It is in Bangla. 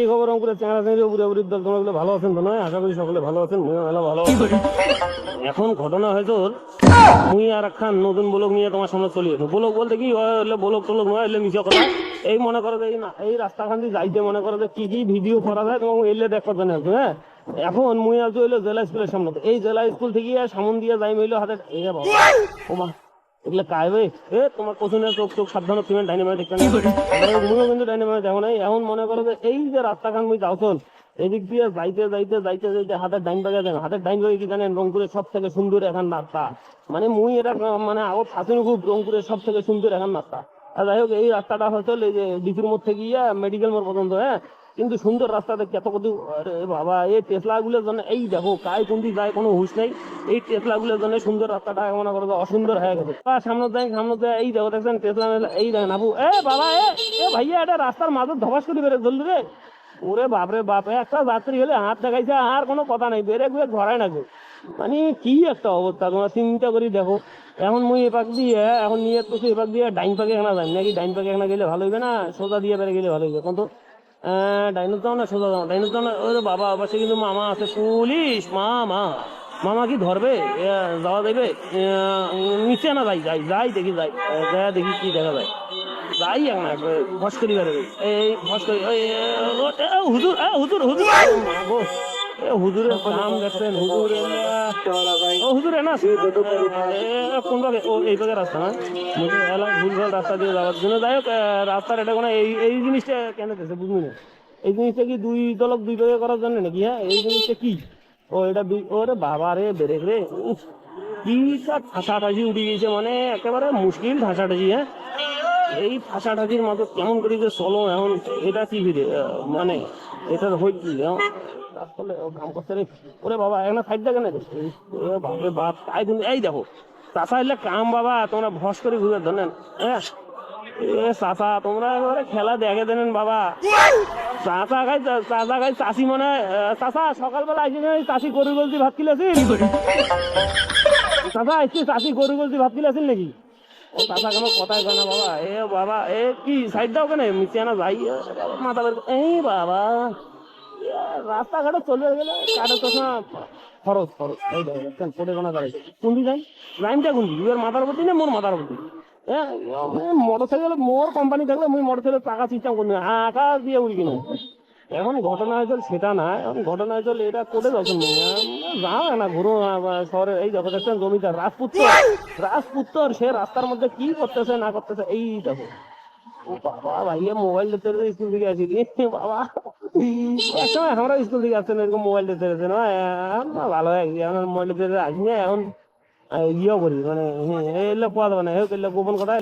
এই খবর চ্যাংড়া চ্যাংড়ি উপরে উপরে ভালো আছেন তো নয়? আশা করি সকলে ভালো আছেন। মুই ভালো এখন ঘটনা মুই আর খান নতুন ব্লগ নিয়ে তোমার সামনে চলে ব্লগ বলতে কি হলে ব্লগ টলগ নয়, এলে এই মনে করো এই না, এই রাস্তা খান দিয়ে যাইতে মনে করো যে কি কি ভিডিও করা যায়, তোমাকে এলে দেখ করবে হ্যাঁ? এখন মুই আছো হইল জেলা স্কুলের সামনে। এই জেলা স্কুল থেকে সামন দিয়ে যাই হইল হাতে। এই বাবা। এগুলো এ তোমার কোচিনের চোখ চোখ সাবধানে তুমি ডাইনামাইট দেখতে কিন্তু ডাইনামাইট দেখো নাই এখন মনে করো যে এই যে রাস্তা খান এদিক দিয়ে যাইতে যাইতে যাইতে যাইতে হাতের ডাইন বাগে হাতের ডাইন বাগে কি জানেন? রংপুরের সব থেকে সুন্দর এখন রাস্তা। মানে মুই এটা মানে আগত থাকেন খুব রংপুরের সব থেকে সুন্দর এখন রাস্তা। আর যাই হোক এই রাস্তাটা হচ্ছে এই যে ডিসির মোড় থেকে গিয়া মেডিকেল মোড় পর্যন্ত হ্যাঁ? কিন্তু সুন্দর রাস্তা দেখতে এত কত আরে বাবা, এই টেসলা গুলোর জন্য, এই দেখো কায় কোন যায়, কোনো হুশ নেই। এই টেসলা গুলোর জন্য সুন্দর রাস্তাটা, মনে করো অসুন্দর হয়ে গেছে। আর সামনে দেখ সামনে দেখ এই দেখো, দেখছেন, টেসলা এই দেখেন, আপু, এ বাবা, এ এ ভাইয়া, এটা রাস্তার মাঝে ধবাস করে বেড়ে জলদি রে। ওরে বাপরে বাপ একটা যাত্রী হলে হাত দেখাইছে, আর কোনো কথা নাই, বেড়ে গুয়ে ধরায় না গো মানে কি একটা অবস্থা, তোমরা চিন্তা করি দেখো। এখন মুই এপাক দিয়ে, এখন নিয়ে তো এপাক দিয়ে ডাইন পাকে এখানে যাই, নাকি ডাইন পাকে এখানে গেলে ভালো হইবে না? সোজা দিয়ে বেড়ে গেলে ভালো হইবে কিন্তু ডাইনোর যাও না সোজা ডাইনোর যাও না ওরে বাবা অবশ্যই কিন্তু মামা আছে পুলিশ মামা। মামা কি ধরবে? যাওয়া দেবে? নিচে না যাই যাই যাই দেখি যাই। যা দেখি কি দেখা যায়। যাই এক না ভস করি এই ভস করি ওই, হুজুর হুজুর হুজুর। গো, এ হুজুরের নাম দেখছেন হুজুর এ, ও হুজুর ও এই রাস্তা রাস্তা দিয়ে যাই হোক রাস্তার এটা কোনো এই এই জিনিসটা কেন না এই জিনিসটা কি দুই দলক দুই করার জন্য নাকি হ্যাঁ এই জিনিসটা কি ও এটা ওরে বাবা রে রে উঠে গিয়েছে মানে একেবারে মুশকিল ঠাসাঠাসি হ্যাঁ এই ঠাসাঠাসির মতো কেমন করে যে চলো এখন, এটা কি ভিড়ে? মানে এটার হই কি? এখন তারপরে কাম করতে ওরে বাবা, এখন সাইড দেখে না? বাপরে বাপ, তাই তুমি এই দেখো চাষা এলে কাম বাবা, তোমরা ভস করে ঘুরে ধরেন হ্যাঁ এ চাষা তোমরা একেবারে খেলা দেখে দেন বাবা। চাষা খাই চাষা খাই চাষি মনে চাষা সকালবেলা আইসি চাষি গরু গলতি ভাত কিলেছিল চাষা আইসি চাষি গরু গলতি ভাত কিলেছিল নাকি? ও চাষা কেন কথাই কয় বাবা? এ বাবা এ কি সাইড দাও কেন? মিশিয়ে না যাই এ বাবা, মাথা বের এই বাবা রাস্তাঘাটে চলে গেলে কাটে তো খরচ খরচ এই দেখো দেখছেন কোটে কোনা দাঁড়াইছে কোনদি যাই? লাইনটা কোনদি ইউর মাথার প্রতি না মোর মাথার প্রতি মোটর সাইকেল মোর কোম্পানি থাকলে মুই মোটর টাকা সিস্টেম করি না। আকাশ দিয়ে উড়ি কিনা। এখন ঘটনা হয়েছিল সেটা না, এখন ঘটনা হয়েছিল এটা করে যখন যাও না, ঘুরো শহরে এই দেখো দেখছেন জমিদার রাজপুত্র রাজপুত্র সে রাস্তার মধ্যে কি করতেছে, না করতেছে এই দেখো ও বাবা ভাইয়া মোবাইল দেখতে স্কুল থেকে আসি বাবা একসময় আমরা স্কুল থেকে আসছেন এরকম মোবাইল দেখতে এখন ভালো হয়ে গেছে, এখন মোবাইল দেখতে আসি এখন ইয়েও করি মানে এলে পাওয়া যাবে না গোপন কথা